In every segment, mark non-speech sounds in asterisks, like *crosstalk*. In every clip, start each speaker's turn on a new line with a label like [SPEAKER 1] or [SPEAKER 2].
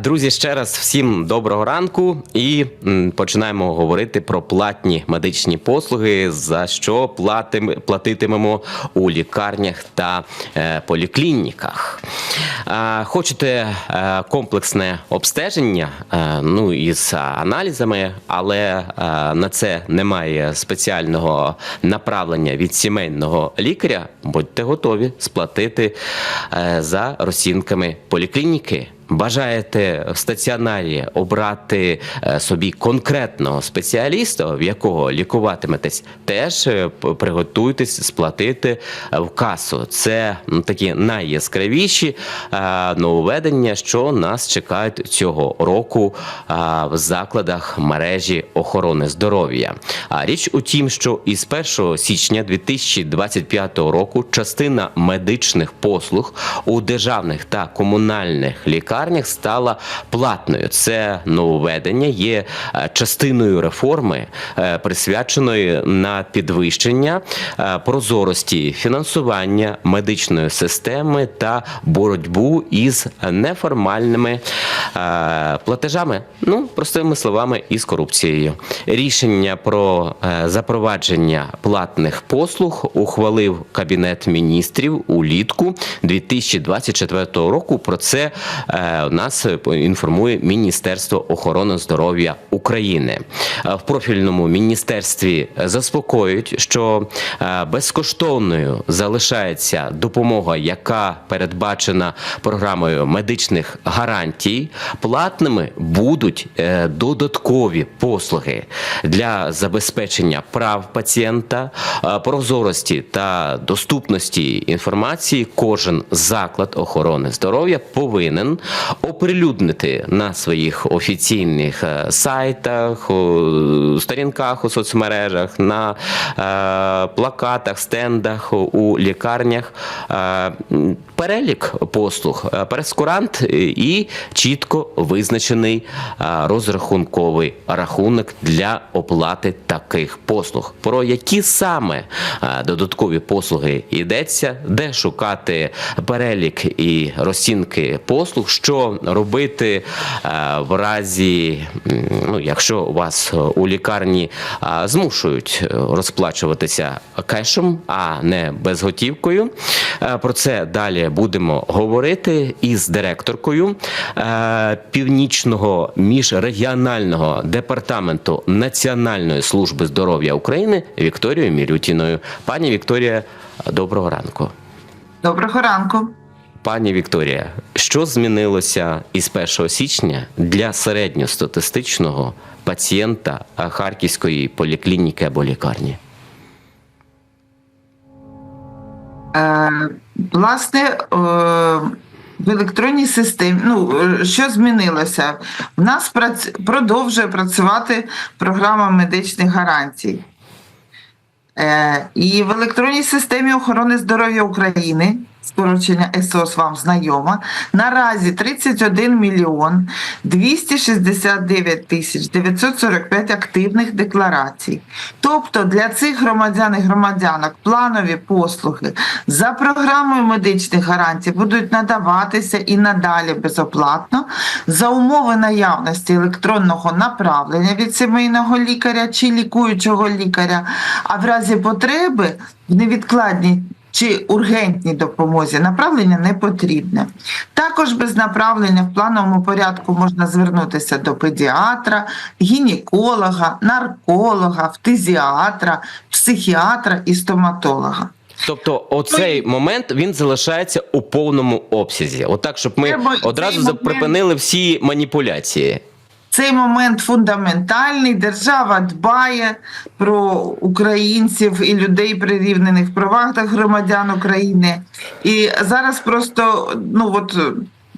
[SPEAKER 1] Друзі, ще раз всім доброго ранку і починаємо говорити про платні медичні послуги, за що платитимемо у лікарнях та е, поліклініках. Хочете е, комплексне обстеження, е, ну із аналізами, але на це немає спеціального направлення від сімейного лікаря. Будьте готові сплатити за розцінками поліклініки. Бажаєте в стаціонарі обрати е, собі конкретного спеціаліста, в якого лікуватиметесь, теж е, приготуйтесь сплатити е, в касу. Це такі найяскравіші нововведення, що нас чекають цього року в закладах мережі охорони здоров'я. А річ у тім, що із 1 січня 2025 року частина медичних послуг у державних та комунальних лікарнях стала платною. Це нововведення є е, частиною реформи, е, присвяченої на підвищення е, прозорості фінансування медичної системи та боротьбу із неформальними платежами. Ну, простими словами, із корупцією. Рішення про запровадження платних послуг ухвалив Кабінет міністрів улітку 2024 року. Про це нас інформує Міністерство охорони здоров'я України. Е, В профільному міністерстві заспокоюють, що е, безкоштовною залишається допомога, яка передбачена програмою медичних гарантій. Платними будуть е, додаткові послуги для забезпечення прав пацієнта, е, прозорості та доступності інформації. Кожен заклад охорони здоров'я повинен оприлюднити на своїх офіційних е, сайтах, сторінках у соцмережах, на е, плакатах, стендах у лікарнях. Е, перелік послуг, прескурант і чітко визначений розрахунковий рахунок для оплати таких послуг. Про які саме додаткові послуги йдеться, де шукати перелік і розцінки послуг, що робити е, в разі, ну, якщо вас е, у лікарні е, змушують розплачуватися кешем, а не безготівкою. Про це далі будемо говорити із директоркою північного міжрегіонального департаменту Національної служби здоров'я України Вікторією Мірютіною. Пані Вікторія, доброго ранку.
[SPEAKER 2] Доброго ранку.
[SPEAKER 1] Пані Вікторія, що змінилося із 1 січня для середньостатистичного пацієнта Харківської поліклініки або лікарні?
[SPEAKER 2] Е, власне, е, в електронній системі, ну що змінилося? У нас прац... продовжує працювати програма медичних гарантій. Е, і в електронній системі охорони здоров'я України, скорочення ЕСОС вам знайома, наразі 31 мільйон 269 тисяч 945 активних декларацій. Тобто для цих громадян і громадянок планові послуги за програмою медичних гарантій будуть надаватися і надалі безоплатно. За умови наявності електронного направлення від сімейного лікаря чи лікуючого лікаря, а в разі потреби в невідкладній чи ургентній допомозі направлення не потрібне. Також без направлення в плановому порядку можна звернутися до педіатра, гінеколога, нарколога, фтизіатра, психіатра і стоматолога.
[SPEAKER 1] Тобто, оцей момент він залишається у повному обсязі. Отак, щоб ми
[SPEAKER 2] Треба
[SPEAKER 1] одразу припинили всі маніпуляції.
[SPEAKER 2] Цей момент фундаментальний. Держава дбає про українців і людей прирівнених в правах та громадян України. І зараз просто ну от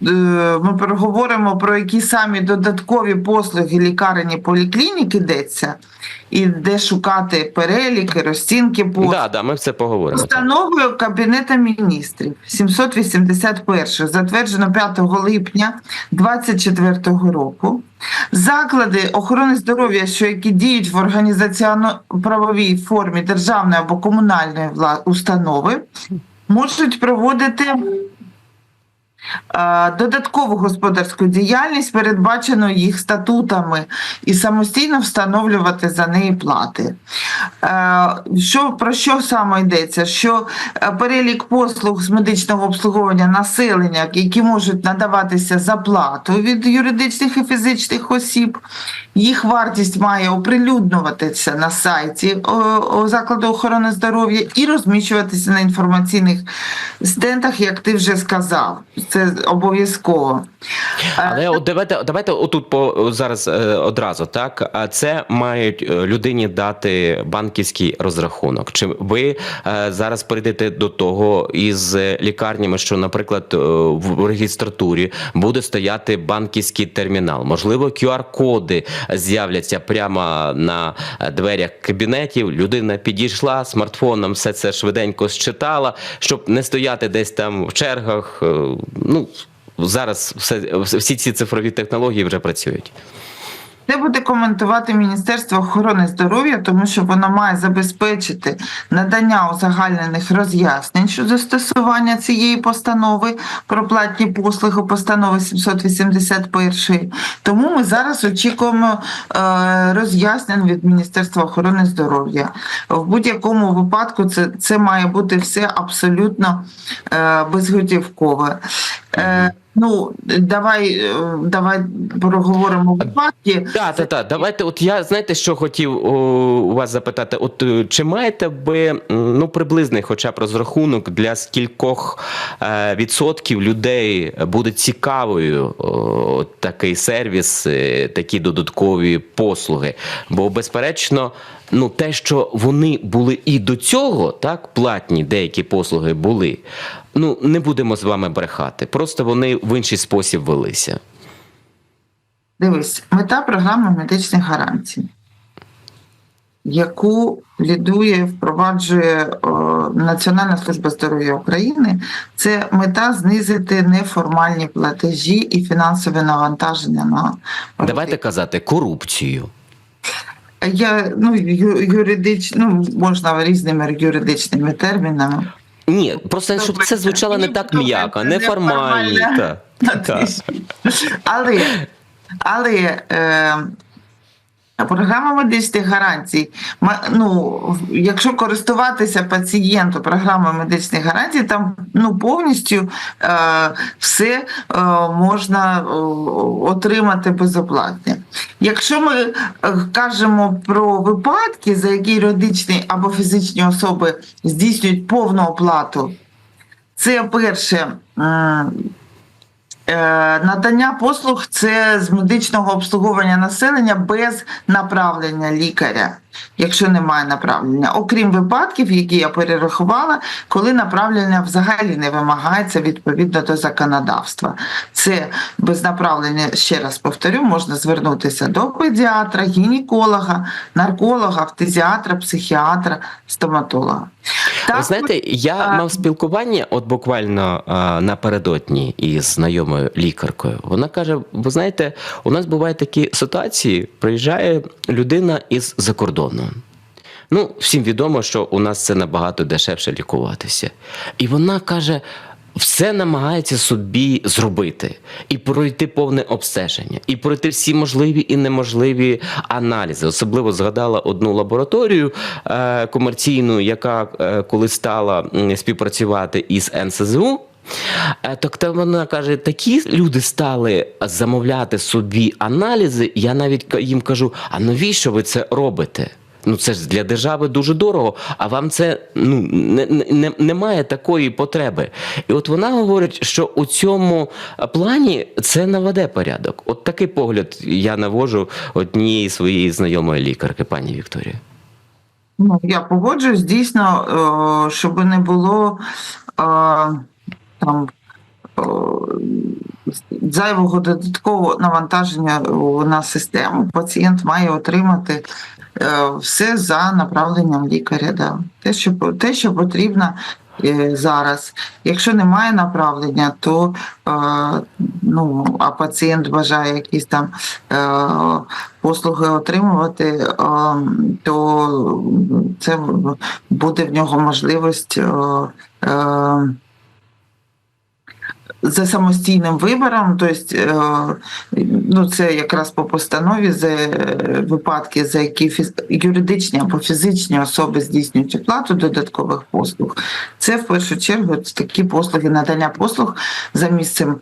[SPEAKER 2] ми переговоримо про які самі додаткові послуги лікарень і поліклінік йдеться, і де шукати переліки, розцінки послуг.
[SPEAKER 1] Да, да, ми все поговоримо. так.
[SPEAKER 2] Постановою Кабінету міністрів 781, затверджено 5 липня 2024 року. Заклади охорони здоров'я, що які діють в організаційно-правовій формі державної або комунальної установи, можуть проводити е, додаткову господарську діяльність, передбачену їх статутами, і самостійно встановлювати за неї плати. Е, Що, про що саме йдеться? Що е, перелік послуг з медичного обслуговування населення, які можуть надаватися за плату від юридичних і фізичних осіб, їх вартість має оприлюднюватися на сайті закладу охорони здоров'я і розміщуватися на інформаційних стендах, як ти вже сказав. Це обов'язково.
[SPEAKER 1] Але от давайте, давайте отут по зараз е, одразу, так а це мають е, людині дати банківський розрахунок. Чи ви е, зараз перейдете до того із лікарнями, що, наприклад, в регістратурі буде стояти банківський термінал? Можливо, QR-коди з'являться прямо на дверях кабінетів. Людина підійшла смартфоном, все це швиденько считала, щоб не стояти десь там в чергах. Ну зараз все всі ці цифрові технології вже працюють.
[SPEAKER 2] Це буде коментувати Міністерство охорони здоров'я, тому що воно має забезпечити надання узагальнених роз'яснень щодо застосування цієї постанови про платні послуги постанови 781. Тому ми зараз очікуємо е, роз'яснень від Міністерства охорони здоров'я. В будь-якому випадку це, це має бути все абсолютно е, безготівкове. Ну, давай, е, давай проговоримо випадки.
[SPEAKER 1] Так, так, так. Давайте, от я знаєте, що хотів у вас запитати? От е, чи маєте ви ну приблизний, хоча б розрахунок для скількох е, відсотків людей буде цікавою о, такий сервіс, такі додаткові послуги? Бо, безперечно, ну те, що вони були і до цього, так, платні деякі послуги були. Ну, не будемо з вами брехати. Просто вони в інший спосіб велися.
[SPEAKER 2] Дивись, мета програми медичних гарантій, яку лідує, впроваджує о, Національна служба здоров'я України, це мета знизити неформальні платежі і фінансове навантаження на
[SPEAKER 1] Давайте казати корупцію.
[SPEAKER 2] Я ну ю- юридично, ну можна різними юридичними термінами.
[SPEAKER 1] Ні, просто щоб це звучало не так м'яко, неформально. Так.
[SPEAKER 2] Але, але е, програма медичних гарантій, ну, якщо користуватися пацієнту програмою медичних гарантій, там ну, повністю е, все е, можна е, отримати безоплатно. Якщо ми е, кажемо про випадки, за які юридичні або фізичні особи здійснюють повну оплату, це перше. Е, Надання послуг це з медичного обслуговування населення без направлення лікаря, якщо немає направлення, окрім випадків, які я перерахувала, коли направлення взагалі не вимагається відповідно до законодавства. Це без направлення, ще раз повторю, можна звернутися до педіатра, гінеколога, нарколога, фтизіатра, психіатра, стоматолога.
[SPEAKER 1] Ви знаєте, я
[SPEAKER 2] а-
[SPEAKER 1] мав спілкування, от буквально а, напередодні із знайомою лікаркою. Вона каже: ви знаєте, у нас бувають такі ситуації, приїжджає людина із за кордону. Ну, всім відомо, що у нас це набагато дешевше лікуватися. І вона каже: все намагається собі зробити і пройти повне обстеження, і пройти всі можливі і неможливі аналізи. Особливо згадала одну лабораторію е, комерційну, яка е, коли стала співпрацювати із НСЗУ. Е, Так та вона каже, такі люди стали замовляти собі аналізи. Я навіть їм кажу: а навіщо ви це робите? Ну це ж для держави дуже дорого, а вам це ну не, не, не- немає такої потреби. І от вона говорить, що у цьому плані це наведе порядок. От такий погляд я навожу однієї своєї знайомої лікарки, пані Вікторія.
[SPEAKER 2] Ну, я погоджуюсь, дійсно, е, щоб не було е, там. зайвого додаткового навантаження на систему. Пацієнт має отримати е, все за направленням лікаря. Да. Те, що, те, що потрібно е, зараз. Якщо немає направлення, то е, ну, а пацієнт бажає якісь там послуги отримувати, то це буде в нього можливість. За самостійним вибором, тобто, е, ну це якраз по постанові за е, випадки, за які фіз- юридичні або фізичні особи здійснюють оплату додаткових послуг. Це в першу чергу такі послуги, надання послуг за місцем,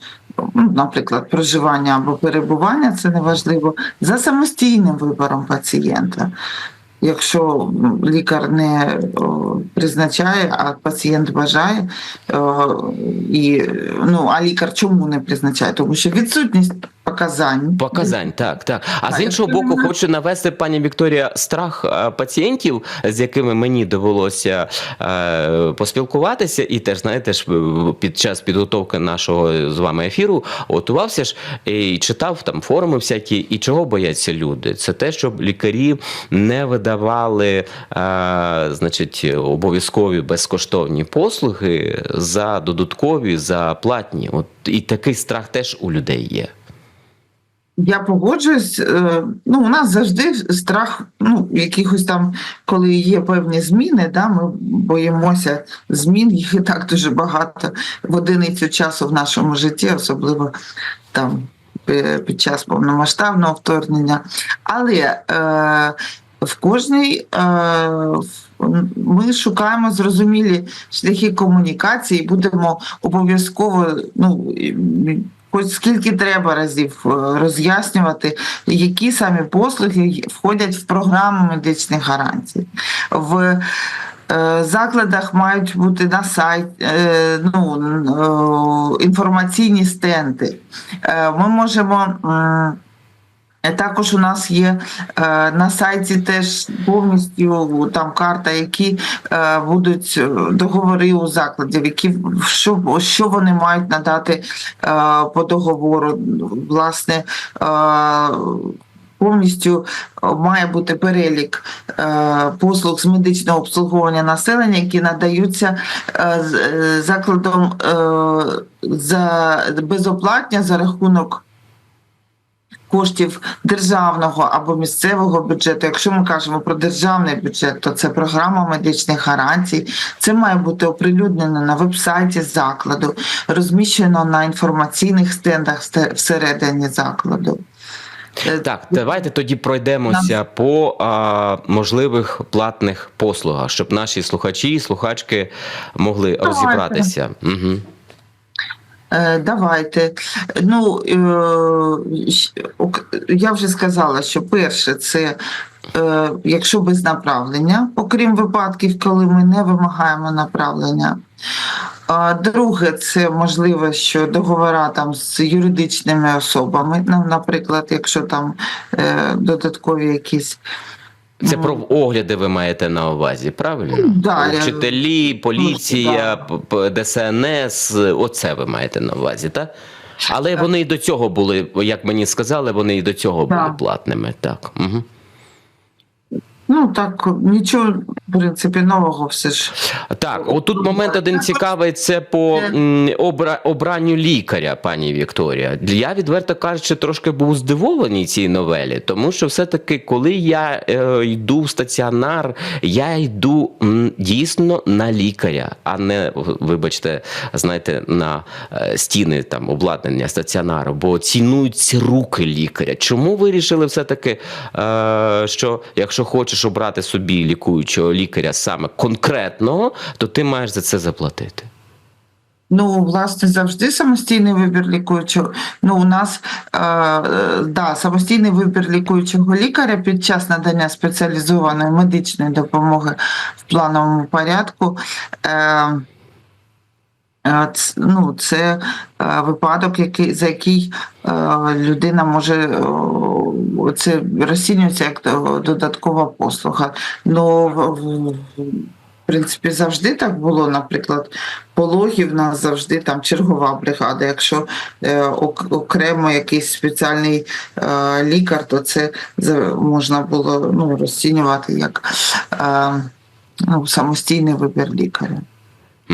[SPEAKER 2] ну, наприклад, проживання або перебування, це неважливо, за самостійним вибором пацієнта. Якщо лікар не призначає, а пацієнт бажає, і, ну, а лікар чому не призначає? Тому що відсутність показань.
[SPEAKER 1] Показань, так, так. А з іншого боку,
[SPEAKER 2] немає-
[SPEAKER 1] хочу навести пані Вікторія страх е, пацієнтів, з якими мені довелося е, поспілкуватися, і теж знаєте ж під час підготовки нашого з вами ефіру готувався ж і читав там форуми всякі, і чого бояться люди? Це те, щоб лікарі не видавали е, значить, обов'язкові безкоштовні послуги за додаткові, за платні. От і такий страх теж у людей є.
[SPEAKER 2] Я погоджуюсь. е, Ну, у нас завжди страх, ну, якихось там, коли є певні зміни, да, ми боїмося змін, їх і так дуже багато в одиницю часу в нашому житті, особливо там е, під час повномасштабного вторгнення. Але е, в кожній е, ми шукаємо зрозумілі шляхи комунікації, будемо обов'язково ну, хоч скільки треба разів е, роз'яснювати, які самі послуги входять в програму медичних гарантій. В е, закладах мають бути на сайт е, ну, інформаційні стенди. Ми можемо. Е, Також у нас є е, на сайті теж повністю там карта, які е, будуть договори у закладів, які що, що вони мають надати по договору. Власне, повністю має бути перелік послуг з медичного обслуговування населення, які надаються закладом за безоплатня за рахунок коштів державного або місцевого бюджету. Якщо ми кажемо про державний бюджет, то це програма медичних гарантій. Це має бути оприлюднено на вебсайті закладу, розміщено на інформаційних стендах всередині закладу. Е,
[SPEAKER 1] Так, давайте тоді пройдемося по а, можливих платних послугах, щоб наші слухачі і слухачки могли розібратися. Угу.
[SPEAKER 2] Е, Давайте. Ну, е, я вже сказала, що перше це е, якщо без направлення, окрім випадків, коли ми не вимагаємо направлення. Друге, це можливо, що договора там з юридичними особами, ну, наприклад, якщо там додаткові якісь.
[SPEAKER 1] Це про огляди ви маєте на увазі, правильно?
[SPEAKER 2] Да,
[SPEAKER 1] Вчителі, поліція, ДСНС, оце ви маєте на увазі, так? Але вони і до цього були, як мені сказали, вони і до цього були платними. Так. Угу.
[SPEAKER 2] Ну так, нічого, принципі, нового все ж.
[SPEAKER 1] Так, отут момент один цікавий це по обра, обранню лікаря, пані Вікторія. Я відверто кажучи, трошки був здивований цій новелі, тому що все-таки, коли я е, йду в стаціонар, я йду м, дійсно на лікаря, а не, вибачте, знаєте, на е, стіни там обладнання стаціонару, бо цінуються руки лікаря. Чому вирішили все-таки, е, що якщо хочеш обрати собі лікуючого лікаря саме конкретного, то ти маєш за це заплатити?
[SPEAKER 2] Ну, власне, завжди самостійний вибір лікуючого. Ну, у нас е, да, самостійний вибір лікуючого лікаря під час надання спеціалізованої медичної допомоги в плановому порядку. Е, ну, це е, випадок, який, за який е, людина може це розцінюється як додаткова послуга. Ну, в- принципі, завжди так було. Наприклад, пологів в нас завжди там чергова бригада. Якщо е, окремо якийсь спеціальний е, лікар, то це можна було ну, розцінювати як е, ну, самостійний вибір лікаря.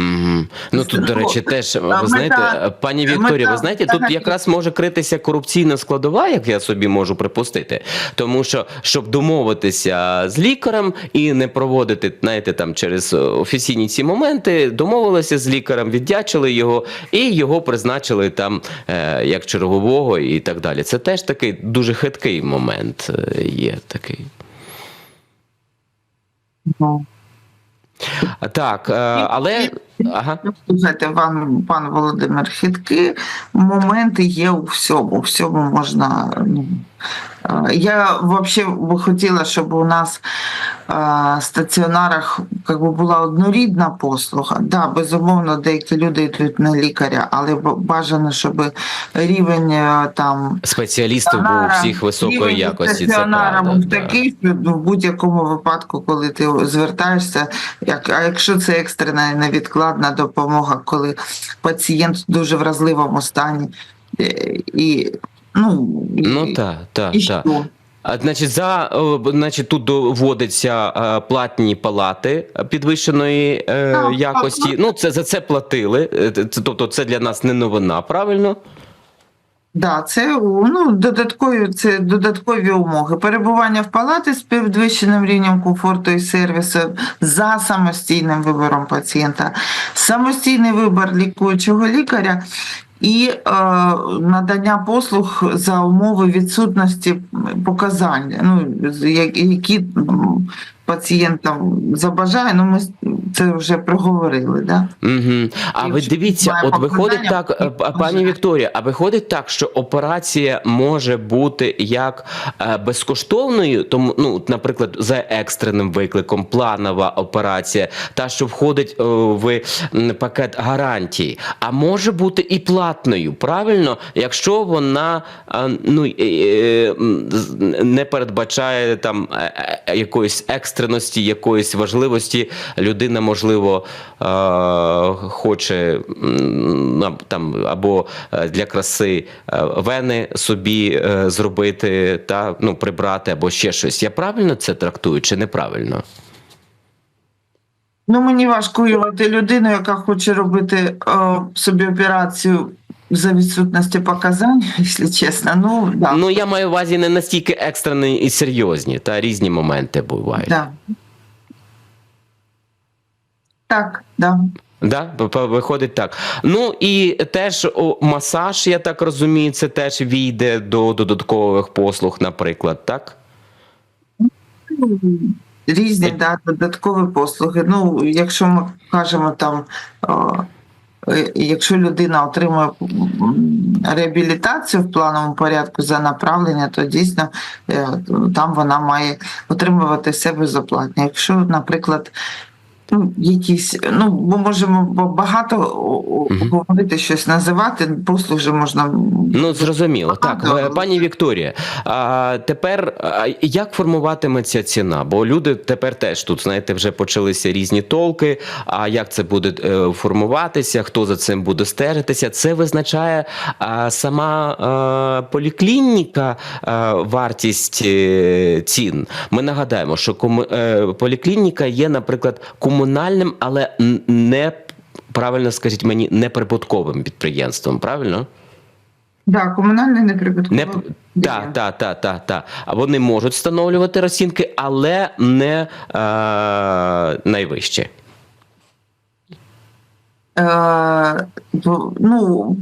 [SPEAKER 1] Угу. Ну тут, до речі, теж ви знаєте, пані Вікторія, ви знаєте, тут якраз може критися корупційна складова, як я собі можу припустити. Тому що щоб домовитися з лікарем і не проводити, знаєте, там через е, офіційні ці моменти, домовилися з лікарем, віддячили його і його призначили там е, як чергового і так далі. Це теж такий дуже хиткий момент е, є такий. Так, е, але ага.
[SPEAKER 2] Слухайте, пан, пан Володимир, хиткі моменти є у всьому. У всьому можна. Ну, е, я взагалі би хотіла, щоб у нас е, в стаціонарах как би, була однорідна послуга. Да, безумовно, деякі люди йдуть на лікаря, але бажано, щоб рівень е, там
[SPEAKER 1] Спеціалістів був у всіх високої якості. Це
[SPEAKER 2] стаціонара
[SPEAKER 1] правда.
[SPEAKER 2] був
[SPEAKER 1] да.
[SPEAKER 2] такий, що в будь-якому випадку, коли ти звертаєшся, як а якщо це екстрена і невідкладна допомога, коли пацієнт в дуже вразливому стані, е, і ну, і,
[SPEAKER 1] Ну та, так,
[SPEAKER 2] і
[SPEAKER 1] та.
[SPEAKER 2] що?
[SPEAKER 1] А, значить, за значить, тут доводиться а, платні палати підвищеної е, якості. Ну, це за це платили. Це- Тобто, це для нас не новина, правильно?
[SPEAKER 2] Да, це ну, додаткові, це додаткові умови. Перебування в палаті з підвищеним рівнем комфорту і сервісу за самостійним вибором пацієнта, самостійний вибір лікуючого лікаря і е, надання послуг за умови відсутності показань, ну, які м, пацієнт там забажає. Ну, ми це вже проговорили. Да?
[SPEAKER 1] Угу. А ви дивіться, от виходить так, е, пані Вікторія, а виходить так, що операція може бути як е, безкоштовною, тому, ну, наприклад, за екстреним викликом, планова операція, та що входить е, в пакет гарантій, а може бути і платною, правильно, якщо вона ну, не передбачає там якоїсь екстреності, якоїсь важливості, людина, можливо, е, хоче там або е, для краси е, вени собі зробити та ну прибрати, або ще щось. Я правильно це трактую чи неправильно?
[SPEAKER 2] Ну, мені важко уявити людину, яка хоче робити е, собі операцію за відсутності показань, *laughs* якщо чесно. Ну, да.
[SPEAKER 1] Ну я маю в увазі не настільки екстрені і серйозні, та різні моменти бувають.
[SPEAKER 2] да. Так, да.
[SPEAKER 1] Да, виходить так. Ну і теж о, масаж, я так розумію, це теж війде до додаткових послуг, наприклад, так?
[SPEAKER 2] Різні да, додаткові послуги. Ну, якщо ми кажемо там, е, якщо людина отримує реабілітацію в плановому порядку за направлення, то дійсно е, там вона має отримувати все безоплатно. Якщо, наприклад, ну, якісь, ну, ми можемо багато говорити щось називати, послуг же можна.
[SPEAKER 1] Ну, зрозуміло. Так,
[SPEAKER 2] Ага.
[SPEAKER 1] е, пані Вікторія, а тепер а, як формуватиметься ціна? Бо люди тепер теж тут, знаєте, вже почалися різні толки. А як це буде е, формуватися, хто за цим буде стежитися? Це визначає сама поліклініка вартість е, цін. Ми нагадаємо, що кому, поліклініка є, наприклад, комунальним, але не правильно скажіть мені, неприбутковим підприємством, правильно?
[SPEAKER 2] Да, комунальне неприбуткове.
[SPEAKER 1] Не та, та, та, та, та. А вони можуть встановлювати розцінки, але не е, найвище.
[SPEAKER 2] Е, ну,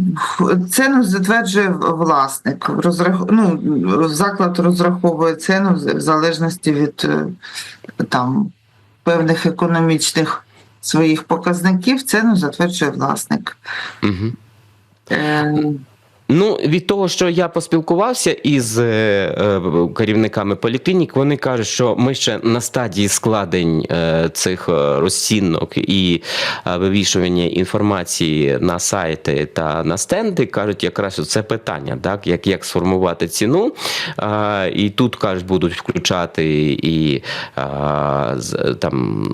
[SPEAKER 2] ціну затверджує власник. Розрах... Ну, заклад розраховує ціну в в залежності від е, там, певних економічних своїх показників. Ціну затверджує власник.
[SPEAKER 1] Угу.
[SPEAKER 2] Е,
[SPEAKER 1] Ну, від того, що я поспілкувався із е, е, керівниками поліклінік, вони кажуть, що ми ще на стадії складень е, цих розцінок і вивішування інформації на сайти та на стенди. кажуть, якраз це питання, так як, як сформувати ціну. І тут кажуть, будуть включати і там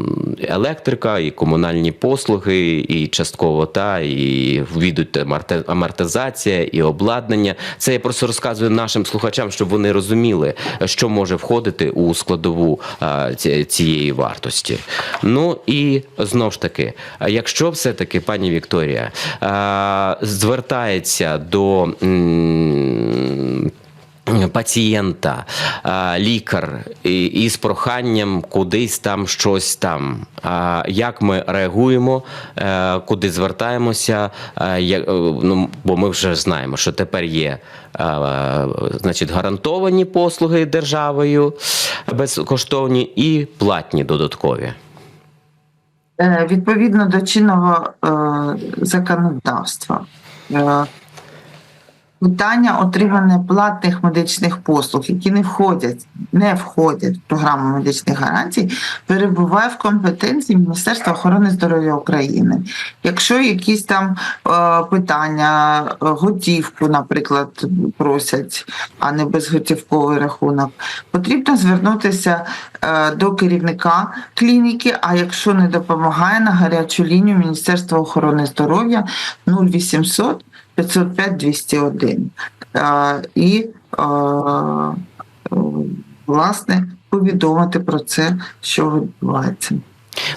[SPEAKER 1] електрика, і комунальні послуги, і частково та і аморти- амортизація і обладнання. Це я просто розказую нашим слухачам, щоб вони розуміли, що може входити у складову цієї вартості. Ну і знов ж таки, якщо все-таки пані Вікторія звертається до. Пацієнта, лікар із проханням кудись там щось там. Як ми реагуємо, е, куди звертаємося? е, е, Ну, бо ми вже знаємо, що тепер є значить, гарантовані послуги державою безкоштовні і платні додаткові.
[SPEAKER 2] Відповідно до чинного законодавства. Питання отримання платних медичних послуг, які не входять, не входять в програму медичних гарантій, перебуває в компетенції Міністерства охорони здоров'я України. Якщо якісь там е, питання, е, готівку, наприклад, просять, а не безготівковий рахунок, потрібно звернутися е, до керівника клініки. А якщо не допомагає на гарячу лінію Міністерства охорони здоров'я 0800 505 201. Е, І власне повідомити про це, що відбувається.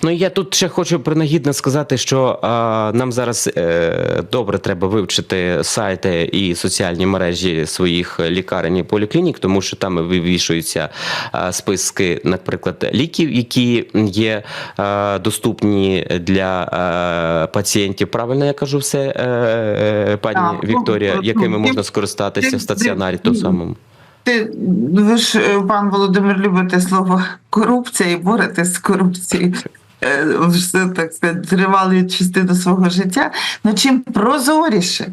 [SPEAKER 1] Ну я тут ще хочу принагідно сказати, що а, нам зараз е, добре треба вивчити сайти і соціальні мережі своїх лікарень і поліклінік, тому що там вивішуються а, списки, наприклад, ліків, які є а, доступні для а, пацієнтів. Правильно я кажу все, е, е, пані
[SPEAKER 2] Так, ну,
[SPEAKER 1] Вікторія,
[SPEAKER 2] ну,
[SPEAKER 1] якими
[SPEAKER 2] ну,
[SPEAKER 1] можна скористатися в стаціонарі, то самому.
[SPEAKER 2] Ти, ви ж, е, пан Володимир, любите слово корупція і боретесь з корупцією. Все так сказати, частину свого життя. Ну чим прозоріше,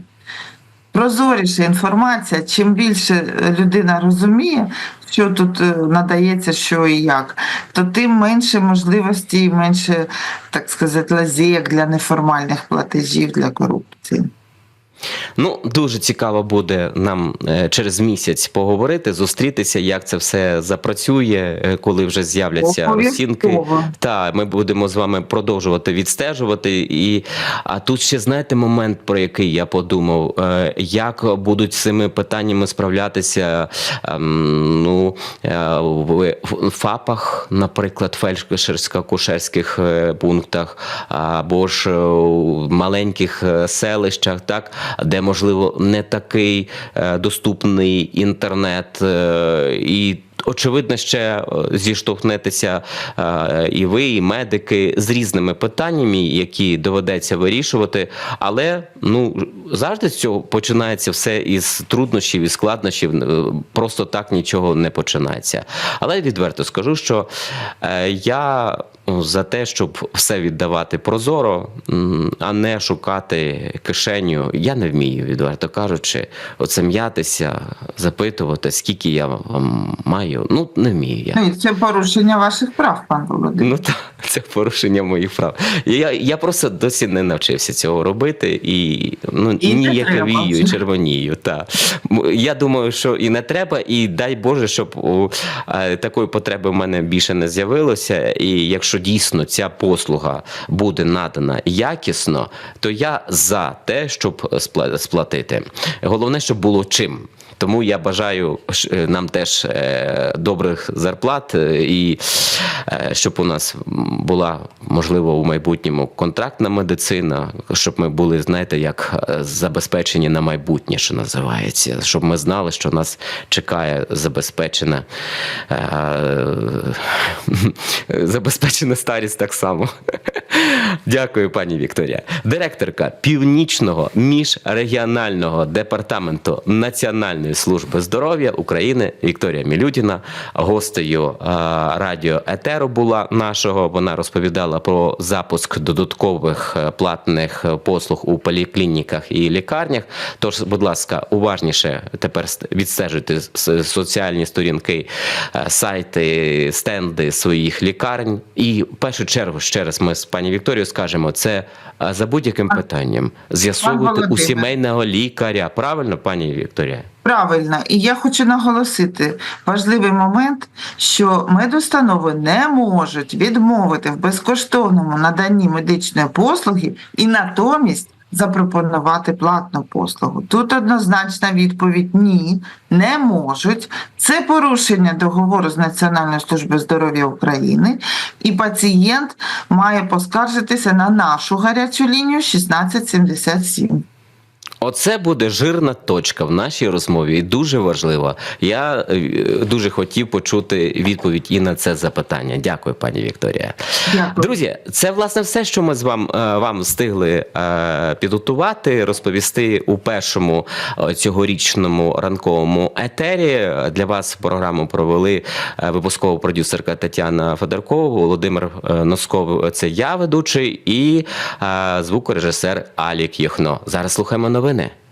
[SPEAKER 2] прозоріша інформація, чим більше е, людина розуміє, що тут е, надається, що і як, то тим менше можливості і менше, так сказати, лазєк для неформальних платежів для корупції.
[SPEAKER 1] Ну, дуже цікаво буде нам е, через місяць поговорити, зустрітися, як це все запрацює, е, коли вже з'являться розцінки. Та ми будемо з вами продовжувати відстежувати. І а тут ще знаєте момент, про який я подумав, е, як будуть з цими питаннями справлятися ем, ну, ФАПах, наприклад, фельдшерсько-кушерських е, пунктах, або ж е, в маленьких е, селищах, так, де можливо не такий е, доступний інтернет е, і. Очевидно, ще е, зіштовхнетеся е, і ви, і медики з різними питаннями, які доведеться вирішувати. Але ну завжди з цього починається все із труднощів і складнощів. Е, Просто так нічого не починається. Але відверто скажу, що я за те, щоб все віддавати прозоро, а не шукати кишеню. Я не вмію, відверто кажучи, оце м'ятися, запитувати, скільки я вам маю. Ну, не вмію я.
[SPEAKER 2] Це порушення ваших прав, пан Володимир.
[SPEAKER 1] Ну так, це порушення моїх прав. Я, я просто досі не навчився цього робити і ну
[SPEAKER 2] І
[SPEAKER 1] ніяковію, і червонію. Та. Я думаю, що і не треба, і дай Боже, щоб у, е, такої потреби в мене більше не з'явилося. І якщо дійсно ця послуга буде надана якісно, то я за те, щоб спла- сплатити. Головне, щоб було чим. Тому я бажаю е, нам теж е, добрих зарплат е, і щоб у нас була можливо у майбутньому контрактна медицина, щоб ми були, знаєте, як забезпечені на майбутнє, що називається, щоб ми знали, що нас чекає забезпечена *laughs* забезпечена старість так само. *laughs* Дякую, пані Вікторія. Директорка Північного міжрегіонального департаменту Національної служби здоров'я України Вікторія Мілютіна. Гостею е, радіо Етеру була нашого. Вона розповідала про запуск додаткових е, платних е, послуг у поліклініках і лікарнях. Тож, будь ласка, уважніше тепер відстежуйте соціальні сторінки, сайти, стенди своїх лікарень. І в першу чергу, ще раз ми з пані Вікторією скажемо, це за будь-яким питанням з'ясовувати у сімейного лікаря. Правильно, пані Вікторія?
[SPEAKER 2] Правильно, і я хочу наголосити важливий момент, що медустанови не можуть відмовити в безкоштовному наданні медичної послуги і натомість запропонувати платну послугу. Тут однозначна відповідь ні, не можуть. Це порушення договору з Національною службою здоров'я України, і пацієнт має поскаржитися на нашу гарячу лінію 1677.
[SPEAKER 1] Оце буде жирна точка в нашій розмові, і дуже важлива. Я е, дуже хотів почути відповідь і на це запитання. Дякую, пані Вікторія.
[SPEAKER 2] Дякую.
[SPEAKER 1] Друзі, це власне все, що ми з вам, е, вам встигли е, підготувати, розповісти у першому цьогорічному ранковому етері. Для вас програму провели випускова продюсерка Тетяна Федоркова, Володимир Носков. Це я ведучий, і звукорежисер Алік Єхно. Зараз слухаємо новини. Turner